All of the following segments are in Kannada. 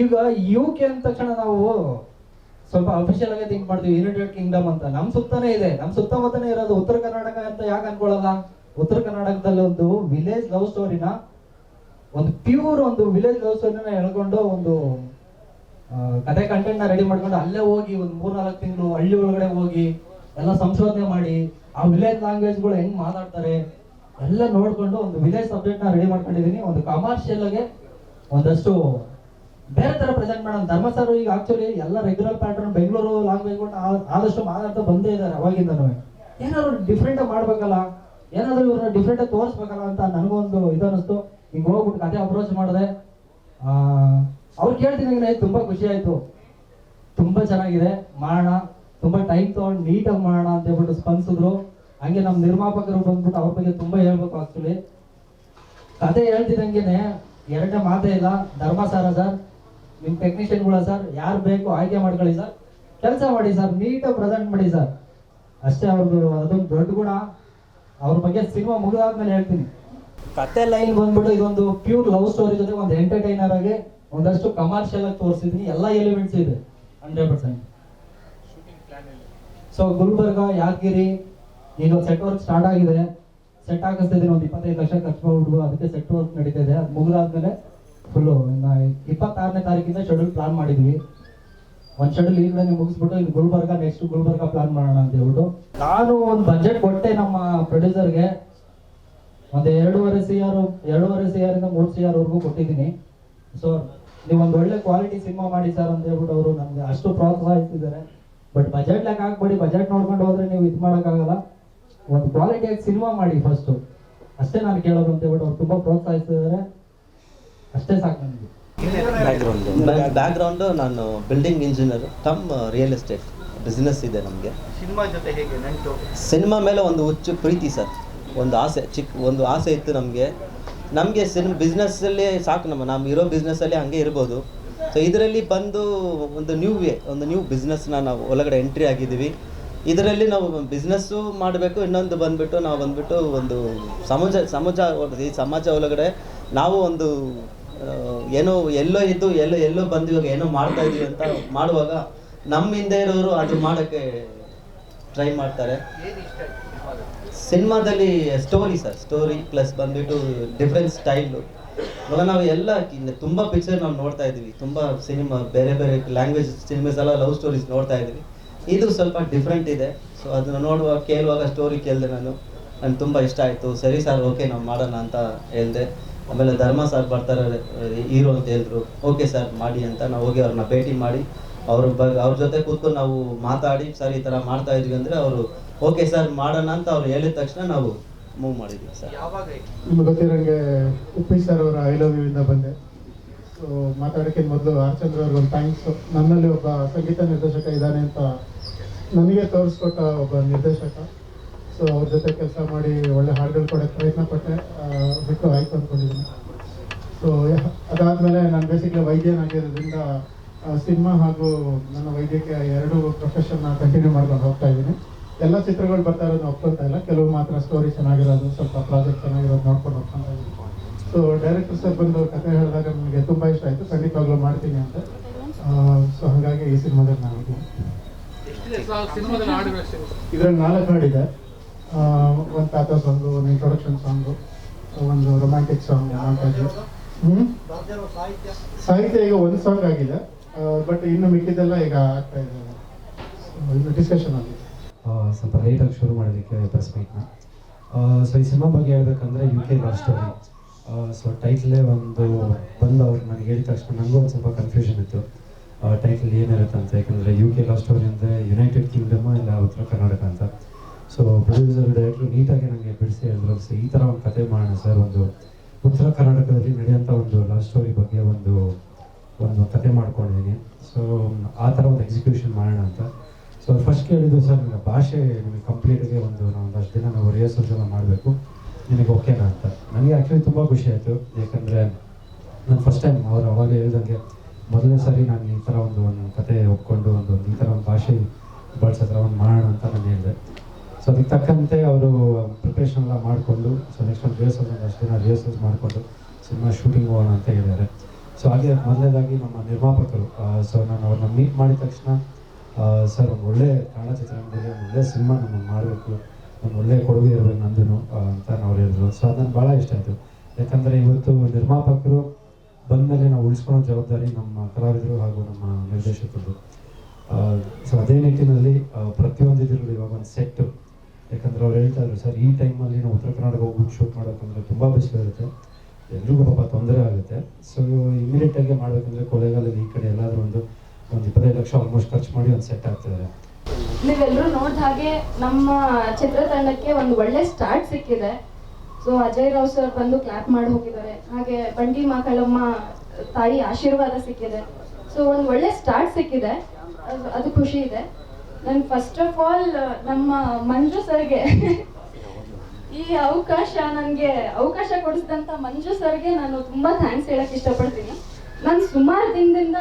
ಈಗ ಯು ಕೆ ಅಂದ ತಕ್ಷಣ ನಾವು ಸ್ವಲ್ಪ ಅಫಿಷಿಯಲ್ ಆಗಿ ಥಿಂಕ್ ಮಾಡ್ತೀವಿ ಯುನೈಟೆಡ್ ಕಿಂಗ್ಡಮ್ ಅಂತ. ನಮ್ ಸುತ್ತಾನೆ ಇದೆ. ನಮ್ ಸುತ್ತಮುತ್ತನೇ ಇರೋದು ಉತ್ತರ ಕರ್ನಾಟಕ ಅಂತ ಯಾಕೆ ಅನ್ಕೊಳ್ಳಲ್ಲ? ಉತ್ತರ ಕರ್ನಾಟಕದಲ್ಲಿ ಒಂದು ವಿಲೇಜ್ ಲವ್ ಸ್ಟೋರಿನ ಒಂದು ಪ್ಯೂರ್ ಒಂದು ವಿಲೇಜ್ ಲವ್ ಸ್ಟೋರಿನ ಹೇಳ್ಕೊಂಡು ಒಂದು ಕತೆ ಕಂಟೆಂಟ್ ರೆಡಿ ಮಾಡ್ಕೊಂಡು ಅಲ್ಲೇ ಹೋಗಿ ಒಂದು ಮೂರ್ ನಾಲ್ಕು ತಿಂಗಳು ಹಳ್ಳಿ ಒಳಗಡೆ ಹೋಗಿ ಎಲ್ಲ ಸಂಶೋಧನೆ ಮಾಡಿ, ಆ ವಿಲೇಜ್ ಲ್ಯಾಂಗ್ವೇಜ್ಗಳು ಹೆಂಗ್ ಮಾತಾಡ್ತಾರೆ ಎಲ್ಲ ನೋಡ್ಕೊಂಡು ಒಂದು ವಿಲೇಜ್ ಸಬ್ಜೆಕ್ಟ್ನ ರೆಡಿ ಮಾಡ್ಕೊಂಡಿದ್ದೀನಿ. ಒಂದು ಕಮರ್ಷಿಯಲ್ ಆಗಿ ಒಂದಷ್ಟು ಬೇರೆ ತರ ಪ್ರೆಸೆಂಟ್ ಮಾಡೋಣ. ಧರ್ಮ ಸರ್ ಈಗ ಆಕ್ಚುಲಿ ಎಲ್ಲ ರೆಗ್ಯುಲರ್ ಪ್ಯಾಟರ್ನ್ ಬೆಂಗಳೂರು ಲ್ಯಾಂಗ್ವೇಜ್ ಆದಷ್ಟು ಮಾತಾಡ್ತಾ ಬಂದೇ ಇದ್ದಾರೆ ಅವಾಗಿಂದನೂ. ಏನಾದ್ರು ಡಿಫ್ರೆಂಟ್ ಮಾಡ್ಬೇಕಲ್ಲ? ಏನಾದ್ರು ಇವ್ರನ್ನ ಡಿಫ್ರೆಂಟ್ ತೋರಿಸ್ಬೇಕಲ್ಲ ಅಂತ ನನಗೊಂದು ಇದನ್ನಿಸ್ತು ಹಿಂಗೆ ಹೋಗ್ಬಿಟ್ಟು ಕತೆ ಅಪ್ರೋಚ್ ಮಾಡಿದೆ. ಅವ್ರು ಕೇಳ್ತೀನಿ ತುಂಬಾ ಖುಷಿ ಆಯ್ತು. ತುಂಬಾ ಚೆನ್ನಾಗಿದೆ, ಮಾಡೋಣ. ತುಂಬಾ ಟೈಮ್ ತಗೊಂಡು ನೀಟಾಗಿ ಮಾಡೋಣ ಅಂತ ಹೇಳ್ಬಿಟ್ಟು ಸ್ಪಂದಿಸಿದ್ರು. ಹಂಗೆ ನಮ್ಮ ನಿರ್ಮಾಪಕರು ಬಂದ್ಬಿಟ್ಟು ಅವ್ರ ಬಗ್ಗೆ ತುಂಬಾ ಹೇಳ್ಬೇಕು ಆಕ್ಚುಲಿ ಕತೆ ಹೇಳ್ತಿದಂಗೆನೆ ಎರಡನೇ ಮಾತೇ ಇಲ್ಲ. ಧರ್ಮಸಾರ ಸರ್. ನಿಮ್ ಟೆಕ್ನಿಷಿಯನ್ಗಳ ಸರ್ ಯಾರು ಬೇಕು ಆಯ್ಕೆ ಮಾಡ್ಕೊಳ್ಳಿ ಸರ್ ಕೆಲಸ ಮಾಡಿ ಸರ್ ನೀಟಾಗಿ ಪ್ರೆಸೆಂಟ್ ಮಾಡಿ ಸರ್ ಅಷ್ಟೇ ಅವ್ರದ್ದು ಅದೊಂದು ದೊಡ್ಡ ಗುಣ. ಅವ್ರ ಬಗ್ಗೆ ಸಿನಿಮಾ ಮುಗಿದಾದ್ಮೇಲೆ ಹೇಳ್ತೀನಿ. ಕತೆ ಲೈನ್ ಬಂದ್ಬಿಟ್ಟು ಇದೊಂದು ಪ್ಯೂರ್ ಲವ್ ಸ್ಟೋರಿ ಜೊತೆ ಒಂದು ಎಂಟರ್ಟೈನರ್ ಆಗಿ ಒಂದಷ್ಟು ಕಮರ್ಷಿಯಲ್ ಆಗಿ ತೋರಿಸಿದ್ವಿ ಎಲ್ಲ ಎಲಿಮೆಂಟ್ಸ್ ಇದೆ hundred percent so Gulbarga, Yadagiri, ಈಗ ಸೆಟ್ ವರ್ಕ್ ಸ್ಟಾರ್ಟ್ ಆಗಿದೆ. ಸೆಟ್ ಹಾಕಿಸ್ತಿದ್ದೀನಿ, ಒಂದು ಇಪ್ಪತ್ತೈದು ಲಕ್ಷ ಖರ್ಚು ಮಾಡ್ಬಿಟ್ಟು ಅದಕ್ಕೆ ಸೆಟ್ ವರ್ಕ್ ನಡೀತಾ ಇದೆ. ಅದು ಮುಗಿದಾದ್ಮೇಲೆ ಫುಲ್ಲು ಇನ್ನು ಇಪ್ಪತ್ತಾರನೇ ತಾರೀಕಿಂದ ಶೆಡ್ಯೂಲ್ ಪ್ಲಾನ್ ಮಾಡಿದ್ವಿ. ಒಂದು ಶೆಡ್ಯೂಲ್ ಈಗಲೇ ಮುಗಿಸ್ಬಿಟ್ಟು ಇನ್ನು ಗುಲ್ಬರ್ಗ ನೆಕ್ಸ್ಟ್ ಗುಲ್ಬರ್ಗ ಪ್ಲಾನ್ ಮಾಡೋಣ ಅಂತ ಹೇಳ್ಬಿಟ್ಟು. ನಾನು ಒಂದು ಬಜೆಟ್ ಕೊಟ್ಟೆ ನಮ್ಮ ಪ್ರೊಡ್ಯೂಸರ್ಗೆ ಒಂದು ಎರಡೂವರೆ ಸಿ ಆರ್ ಎರಡೂವರೆ ಸಿ ಆರ್ ಇಂದ ಮೂರು ಸಿ ಆರ್ ವರೆಗೂ ಕೊಟ್ಟಿದ್ದೀನಿ. ಸೊ ನೀವು ಒಂದು ಒಳ್ಳೆ ಕ್ವಾಲಿಟಿ ಸಿನಿಮಾ ಮಾಡಿ ಸರ್ ಅಂತ ಹೇಳ್ಬಿಟ್ಟು ಅವರು ನಮ್ಗೆ ಅಷ್ಟು ಪ್ರೋತ್ಸಾಹಿಸಿದ್ದಾರೆ. ಬಟ್ ಬಜೆಟ್ ಲೆಕ್ಕ ಹಾಕ್ಬೇಡಿ ಬಜೆಟ್ ನೋಡ್ಕೊಂಡು ಹೋದ್ರೆ ನೀವು ಇದು ಮಾಡೋಕ್ಕಾಗಲ್ಲ. ಒಂದು ಕ್ವಾಲಿಟಿಯಾಗಿ ಸಿನಿಮಾ ಮಾಡಿ ಫಸ್ಟು ಅಷ್ಟೇ ನಾನು ಕೇಳೋದು ಅಂತ ಹೇಳ್ಬಿಟ್ಟು ಅವ್ರು ತುಂಬಾ ಪ್ರೋತ್ಸಾಹಿಸಿದ್ದಾರೆ. ಅಷ್ಟೇ ಸಾಕು ನನಗೆ. ಬ್ಯಾಕ್ಗ್ರೌಂಡ್ ಬ್ಯಾಕ್ಗ್ರೌಂಡು ನಾನು ಬಿಲ್ಡಿಂಗ್ ಇಂಜಿನಿಯರ್ ತಮ್ ರಿಯಲ್ ಎಸ್ಟೇಟ್ ಬಿಸ್ನೆಸ್ ಇದೆ ನಮಗೆ. ಸಿನಿಮಾ ಜೊತೆ ಹೇಗೆ ನಂಟು? ಸಿನಿಮಾ ಮೇಲೆ ಒಂದು ಹುಚ್ಚು ಪ್ರೀತಿ ಸರ್. ಒಂದು ಆಸೆ ಚಿಕ್ಕ ಒಂದು ಆಸೆ ಇತ್ತು ನಮಗೆ. ನಮಗೆ ಸಿನ್ ಬಿಸ್ನೆಸ್ಸಲ್ಲಿ ಸಾಕು ನಮ್ಮ ನಮ್ಮ ಇರೋ ಬಿಸ್ನೆಸ್ಸಲ್ಲಿ ಹಂಗೆ ಇರ್ಬೋದು. ಸೊ ಇದರಲ್ಲಿ ಬಂದು ಒಂದು ನ್ಯೂ ವೇ ಒಂದು ನ್ಯೂ ಬಿಸ್ನೆಸ್ನ ನಾವು ಒಳಗಡೆ ಎಂಟ್ರಿ ಆಗಿದ್ದೀವಿ. ಇದರಲ್ಲಿ ನಾವು ಬಿಸ್ನೆಸ್ಸು ಮಾಡಬೇಕು ಇನ್ನೊಂದು ಬಂದ್ಬಿಟ್ಟು ನಾವು ಬಂದ್ಬಿಟ್ಟು ಒಂದು ಸಮಾಜ ಸಮಾಜ ಈ ಸಮಾಜ ಒಳಗಡೆ ನಾವು ಒಂದು ಏನೋ ಎಲ್ಲೋ ಇದ್ದು, ಎಲ್ಲೋ ಎಲ್ಲೋ ಬಂದು ಇವಾಗ ಏನೋ ಮಾಡ್ತಾ ಇದೀವಿ ಅಂತ ಮಾಡುವಾಗ ನಮ್ಮ ಹಿಂದೆ ಇರೋರು ಅದು ಮಾಡೋಕ್ಕೆ ಟ್ರೈ ಮಾಡ್ತಾರೆ. ಸಿನಿಮಾದಲ್ಲಿ ಸ್ಟೋರಿ ಸರ್ ಸ್ಟೋರಿ ಪ್ಲಸ್ ಬಂದ್ಬಿಟ್ಟು ಡಿಫ್ರೆಂಟ್ ಸ್ಟೈಲು ಇವಾಗ ನಾವು ಎಲ್ಲ ತುಂಬ ಪಿಕ್ಚರ್ ನಾವು ನೋಡ್ತಾ ಇದ್ದೀವಿ ತುಂಬ ಸಿನಿಮಾ, ಬೇರೆ ಬೇರೆ ಲ್ಯಾಂಗ್ವೇಜ್ ಸಿನಿಮಾಸ್ ಎಲ್ಲ ಲವ್ ಸ್ಟೋರೀಸ್ ನೋಡ್ತಾ ಇದ್ದೀವಿ ಇದು ಸ್ವಲ್ಪ ಡಿಫ್ರೆಂಟ್ ಇದೆ. ಸೊ ಅದನ್ನ ನೋಡುವಾಗ, ಕೇಳುವಾಗ ಸ್ಟೋರಿ ಕೇಳಿದೆ ನಾನು. ನನಗೆ ತುಂಬ ಇಷ್ಟ ಆಯಿತು. ಸರಿ ಸರ್ ಓಕೆ ನಾವು ಮಾಡೋಣ ಅಂತ ಹೇಳಿದೆ. ಆಮೇಲೆ ಧರ್ಮ ಸರ್ ಬರ್ತಾರೆ ಹೀರೋ ಅಂತ ಹೇಳಿದ್ರು ಓಕೆ ಸರ್ ಮಾಡಿ ಅಂತ ನಾವು ಹೋಗಿ ಅವ್ರನ್ನ ಭೇಟಿ ಮಾಡಿ ಅವ್ರ ಬಗ್ಗೆ ಅವ್ರ ಜೊತೆ ಕೂತ್ಕೊಂಡು ನಾವು ಮಾತಾಡಿ ಸರ್ ಈ ಥರ ಮಾಡ್ತಾ ಇದ್ವಿ ಅಂದರೆ ಅವರು ಓಕೆ ಸರ್ ಮಾಡೋಣ ಅಂತ ಅವ್ರು ಹೇಳಿದ ತಕ್ಷಣ ನಾವು ಮೂವ್ ಮಾಡಿದ್ವಿ ಸರ್. ಯಾವಾಗ ನಿಮ್ಗೆ ಗೊತ್ತಿರೋಂಗೆ ಉಪ್ಪಿ ಸರ್ ಅವರ ಐ ಲವ್ ಯು ಇಂದ ಬಂದೆ. ಸೊ ಮಾತಾಡೋಕ್ಕೆ ಮೊದಲು ಆರ್ಚಂದ್ರ ಅವ್ರಿಗೆ ಒಂದು ಥ್ಯಾಂಕ್ಸ್ ನನ್ನಲ್ಲಿ ಒಬ್ಬ ಸಂಗೀತ ನಿರ್ದೇಶಕ ಇದ್ದಾನೆ ಅಂತ ನನಗೆ ತೋರಿಸ್ಕೊಟ್ಟ ಒಬ್ಬ ನಿರ್ದೇಶಕ. ಸೊ ಅವ್ರ ಜೊತೆ ಕೆಲಸ ಮಾಡಿ ಒಳ್ಳೆ ಹಾಡುಗಳು ಕೊಡೋಕ್ಕೆ ಪ್ರಯತ್ನ ಪಟ್ಟೆ ಬಿಟ್ಟು ಆಯ್ತು ಅಂದ್ಕೊಂಡಿದ್ದೀನಿ ಸೊ ಅದಾದಮೇಲೆ ನಾನು ಬೇಸಿಕಲಿ ವೈದ್ಯನಾಗಿರೋದ್ರಿಂದ ಸಿನಿಮಾ ಹಾಗೂ ನನ್ನ ವೈದ್ಯಕೀಯ ಎರಡು ಪ್ರೊಫೆಷನ್ನ ಕಂಟಿನ್ಯೂ ಮಾಡ್ಕೊಂಡು ಹೋಗ್ತಾ ಇದ್ದೀನಿ. ಎಲ್ಲ ಚಿತ್ರಗಳು ಬರ್ತಾ ಇರೋದು ಒಪ್ಕೊಳ್ತಾ ಇಲ್ಲ. ಕೆಲವು ಮಾತ್ರ ಸ್ಟೋರಿ ಚೆನ್ನಾಗಿರೋದು ಸ್ವಲ್ಪ ಪ್ರಾಜೆಕ್ಟ್ ಚೆನ್ನಾಗಿರೋದು ನೋಡ್ಕೊಂಡು ಹೋಗ್ತಾ ಇದ್ದೀನಿ. ಸೊ ಡೈರೆಕ್ಟರ್ ಸರ್ ಬಂದು ಕತೆ ಹೇಳಿದಾಗ ನನಗೆ ತುಂಬ ಇಷ್ಟ ಆಯಿತು. ಖಂಡಿತವಾಗ್ಲೂ ಮಾಡ್ತೀನಿ ಅಂತ. ಸೊ ಹಾಗಾಗಿ ಈ ಸಿನಿಮಾದಲ್ಲಿ ನಾನು ಇದ್ದೀನಿ. ಇದ್ರಲ್ಲಿ ನಾಲ್ಕು ಹಾಡಿದೆ. ಒಂದು ತಾತ ಸಾಂಗು ಒಂದು ಇಂಟ್ರೊಡಕ್ಷನ್ ಸಾಂಗು ಒಂದು ರೊಮ್ಯಾಂಟಿಕ್ ಸಾಂಗ್ ಹ್ಞೂ ಸಾಹಿತ್ಯ ಈಗ ಒಂದು ಸಾಂಗ್ ಆಗಿದೆ ಬಟ್ ಇನ್ನು ಮಿಕ್ಕಿದ್ದೆಲ್ಲ ಈಗ ಆಗ್ತಾ ಇದೆ. ಇನ್ನು ಡಿಸ್ಕಷನ್ ಆಗಿದೆ ಸ್ವಲ್ಪ ಲೇಟಾಗಿ ಶುರು ಮಾಡೋದಕ್ಕೆ ಪ್ರೆಸ್ ಮೀಟ್ನ ಸೊ ಈ ಸಿನಿಮಾ ಬಗ್ಗೆ ಹೇಳ್ಬೇಕಂದ್ರೆ U K love story so ಟೈಟ್ಲೇ ಒಂದು ಬಂದು ಅವ್ರು ನನಗೆ ಹೇಳಿದ ತಕ್ಷಣ ನನಗೂ ಒಂದು ಸ್ವಲ್ಪ ಕನ್ಫ್ಯೂಷನ್ ಇತ್ತು. ಟೈಟ್ಲ್ ಏನಿರುತ್ತೆ ಅಂತ ಯಾಕಂದರೆ ಯು ಕೆ ಲವ್ ಸ್ಟೋರಿ ಅಂದರೆ ಯುನೈಟೆಡ್ ಕಿಂಗ್ಡಮ್ ಇಲ್ಲ ಉತ್ತರ ಕರ್ನಾಟಕ ಅಂತ. ಸೊ ಪ್ರೊಡ್ಯೂಸರ್ ಡೈರೆಕ್ಟ್ರು ನೀಟಾಗಿ ನನಗೆ ಬಿಡಿಸಿ ಹೇಳಿದ್ರು ಸೊ ಈ ಥರ ಒಂದು ಕತೆ ಮಾಡೋಣ ಸರ್, ಒಂದು ಉತ್ತರ ಕರ್ನಾಟಕದಲ್ಲಿ ನಡೆಯೋಂಥ ಒಂದು ಲವ್ ಸ್ಟೋರಿ ಬಗ್ಗೆ ಒಂದು ಒಂದು ಕತೆ ಮಾಡ್ಕೊಂಡಿದ್ದೀನಿ. ಸೊ ಆ ಥರ ಒಂದು ಎಕ್ಸಿಕ್ಯೂಷನ್ ಮಾಡೋಣ ಅಂತ. ಸೊ ಫಸ್ಟ್ ಕೇಳಿದ್ದು ಸರ್, ನಿಮಗೆ ಭಾಷೆ ನಿಮಗೆ ಕಂಪ್ಲೀಟಾಗಿ ಒಂದು ನಾವು ಒಂದಷ್ಟು ದಿನ ನಾವು ರಿಹರ್ಸಲ್ಸ್ ಎಲ್ಲ ಮಾಡಬೇಕು. ನಿಮಗೆ ಓಕೆನಾ ಅಂತ. ನನಗೆ ಆ್ಯಕ್ಚುಲಿ ತುಂಬ ಖುಷಿ ಆಯಿತು. ಯಾಕಂದರೆ ನಾನು ಫಸ್ಟ್ ಟೈಮ್ ಅವರು ಅವಾಗ ಹೇಳ್ದಂಗೆ ಮೊದಲನೇ ಸಾರಿ ನಾನು ಈ ಥರ ಒಂದು ಒಂದು ಕತೆ ಒಪ್ಕೊಂಡು ಒಂದು ಈ ಥರ ಒಂದು ಭಾಷೆ ಬಳಸೋ ಥರ ಒಂದು ಮಾಡೋಣ ಅಂತ ನಾನು ಹೇಳಿದೆ. ಸೊ ಅದಕ್ಕೆ ತಕ್ಕಂತೆ ಅವರು ಪ್ರಿಪ್ರೇಷನ್ ಎಲ್ಲ ಮಾಡಿಕೊಂಡು ಸೊ ನೆಕ್ಸ್ಟ್ ಒಂದು ರಿಹರ್ಸಲ್ ಒಂದಷ್ಟು ದಿನ ರಿಹರ್ಸಲ್ಸ್ ಮಾಡಿಕೊಂಡು ಸಿನಿಮಾ ಶೂಟಿಂಗ್ ಹೋಗೋಣ ಅಂತ ಹೇಳಿದ್ದಾರೆ. ಸೊ ಹಾಗೆ ಮೊದಲನೇದಾಗಿ ನಮ್ಮ ನಿರ್ಮಾಪಕರು ಸೊ ನಾನು ಅವ್ರನ್ನ ಮೀಟ್ ಮಾಡಿದ ತಕ್ಷಣ ಸರ್ ಒಂದು ಒಳ್ಳೆ ಕನ್ನಡ ಚಿತ್ರರಂಗದಲ್ಲಿ ಒಂದು ಒಳ್ಳೆ ಸಿನಿಮಾ ನಮಗೆ ಮಾಡಬೇಕು, ಒಂದು ಒಳ್ಳೆ ಕೊಡುಗೆ ಇರಬೇಕು ನಂದನು ಅಂತ ಅವ್ರು ಹೇಳಿದ್ರು. ಸೊ ಅದು ನನಗೆ ಭಾಳ ಇಷ್ಟ ಆಯಿತು. ಯಾಕಂದರೆ ಇವತ್ತು ನಿರ್ಮಾಪಕರು ಬಂದಮೇಲೆ ನಾವು ಉಳಿಸ್ಕೊಳ್ಳೋ ಜವಾಬ್ದಾರಿ ನಮ್ಮ ಕಲಾವಿದರು ಹಾಗೂ ನಮ್ಮ ನಿರ್ದೇಶಕರು ಸೊ ಅದೇ ನಿಟ್ಟಿನಲ್ಲಿ ಪ್ರತಿಯೊಂದು ಇದರಲ್ಲಿ ಇವಾಗ ಒಂದು ಸೆಟ್ಟು ಯಾಕಂದ್ರೆ ಅವ್ರು ಹೇಳ್ತಾ ಇದ್ರು ಸರ್, ಈ ಟೈಮಲ್ಲಿ ನಾವು ಉತ್ತರ ಕರ್ನಾಟಕ ಹೋಗ್ಬಿಟ್ಟು ಶೂಟ್ ಮಾಡೋಕ್ಕಂದ್ರೆ ತುಂಬ ಬಿಸಿಲು ಇರುತ್ತೆ. ಎಲ್ರಿಗೂ ಪಾಪ ತೊಂದರೆ ಆಗುತ್ತೆ. ಸೊ ಇಮಿಡಿಯೇಟಾಗಿ ಮಾಡಬೇಕಂದ್ರೆ ಕೊಳೆಗಾಲದಲ್ಲಿ ಈ ಕಡೆ ಎಲ್ಲಾದರೂ ಒಂದು ಒಂದು ಇಪ್ಪತ್ತೈದು ಲಕ್ಷ ಆಲ್ಮೋಸ್ಟ್ ಖರ್ಚು ಮಾಡಿ ಒಂದು ಸೆಟ್ ಆಗ್ತಿದ್ದಾರೆ ನೀವೆಲ್ಲರೂ ನೋಡಿದ ಹಾಗೆ ನಮ್ಮ ಚಿತ್ರತಂಡಕ್ಕೆ ಒಂದು ಒಳ್ಳೆ ಸ್ಟಾರ್ಟ್ ಸಿಕ್ಕಿದೆ. ಸೊ ಅಜಯ್ ರಾವ್ ಸರ್ ಬಂದು ಕ್ಲಾಪ್ ಮಾಡಿ ಹೋಗಿದ್ದಾರೆ. ಹಾಗೆ ಬಂಡಿ ಮಾಕಳಮ್ಮ ತಾಯಿ ಆಶೀರ್ವಾದ ಸಿಕ್ಕಿದೆ. ಸೊ ಒಂದು ಒಳ್ಳೆ ಸ್ಟಾರ್ಟ್ ಸಿಕ್ಕಿದೆ. ಅದು ಖುಷಿ ಇದೆ. ನನ್ಗೆ ಫಸ್ಟ್ ಆಫ್ ಆಲ್ ನಮ್ಮ ಮಂಜು ಸರ್ಗೆ ಈ ಅವಕಾಶ ನನಗೆ ಅವಕಾಶ ಕೊಡಿಸಿದಂತ ಮಂಜು ಸರ್ಗೆ ನಾನು ತುಂಬಾ ಥ್ಯಾಂಕ್ಸ್ ಹೇಳಕ್ ಇಷ್ಟಪಡ್ತೀನಿ. ನಾನು ಸುಮಾರು ದಿನದಿಂದ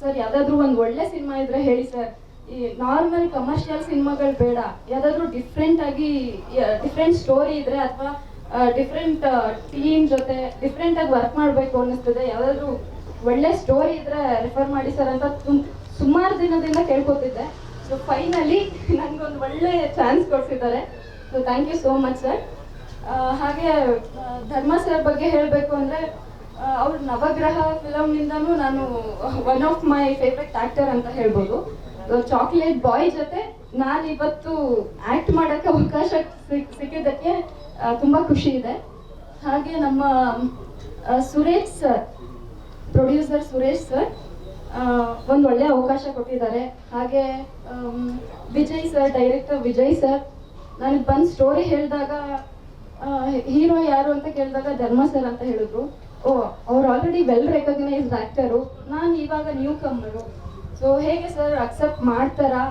ಸರ್ ಯಾವ್ದಾದ್ರು ಒಂದು ಒಳ್ಳೆ ಸಿನಿಮಾ ಇದ್ರೆ ಹೇಳಿ ಸರ್ ಈ ನಾರ್ಮಲ್ ಕಮರ್ಷಿಯಲ್ ಸಿನಿಮಾಗಳು ಬೇಡ. ಯಾವ್ದಾದ್ರು ಡಿಫ್ರೆಂಟ್ ಆಗಿ ಡಿಫ್ರೆಂಟ್ ಸ್ಟೋರಿ ಇದ್ರೆ ಅಥವಾ ಡಿಫ್ರೆಂಟ್ ಟೀಮ್ ಜೊತೆ ಡಿಫ್ರೆಂಟ್ ಆಗಿ ವರ್ಕ್ ಮಾಡಬೇಕು ಅನ್ನಿಸ್ತದೆ. ಯಾವ್ದಾದ್ರು ಒಳ್ಳೆ ಸ್ಟೋರಿ ಇದ್ರೆ ರೆಫರ್ ಮಾಡಿ ಸರ್ ಅಂತ ಸುಮಾರು ದಿನದಿಂದ ಕೇಳ್ಕೊತಿದ್ದೆ. ಸೊ ಫೈನಲಿ ನನಗೊಂದು ಒಳ್ಳೆ ಚಾನ್ಸ್ ಕೊಟ್ಟಿದ್ದಾರೆ so thank you so much sir ಹಾಗೆ ಧರ್ಮ ಸರ್ ಬಗ್ಗೆ ಹೇಳಬೇಕು ಅಂದರೆ ಅವ್ರ ನವಗ್ರಹ ಫಿಲಮ್ನಿಂದನೂ ನಾನು one of my favourite actor ಅಂತ ಹೇಳ್ಬೋದು. ಚಾಕ್ಲೇಟ್ ಬಾಯ್ ಜೊತೆ ನಾನು ಇವತ್ತು ಆ್ಯಕ್ಟ್ ಮಾಡೋಕ್ಕೆ ಅವಕಾಶ ಸಿಕ್ಕಿದ್ದಕ್ಕೆ ತುಂಬ ಖುಷಿ ಇದೆ. ಹಾಗೆ ನಮ್ಮ Suresh sir producer Suresh sir ಒಂದು ಒಳ್ಳೆ ಅವಕಾಶ ಕೊಟ್ಟಿದ್ದಾರೆ. ಹಾಗೆ Vijay sir director Vijay sir ನನಗೆ ಬಂದು ಸ್ಟೋರಿ ಹೇಳಿದಾಗ ಹೀರೋ ಯಾರು ಅಂತ ಕೇಳಿದಾಗ ಧರ್ಮ ಸರ್ ಅಂತ ಹೇಳಿದ್ರು. ಓ, ಅವ್ರು ಆಲ್ರೆಡಿ ವೆಲ್ ರೆಕಗ್ನೈಸ್ಡ್ ಆ್ಯಕ್ಟರು ನಾನು ಇವಾಗ ನ್ಯೂ ಕಮ್ಮರು ಸೊ ಹೇಗೆ ಸರ್ ಅಕ್ಸೆಪ್ಟ್ ಮಾಡ್ತಾರಾ?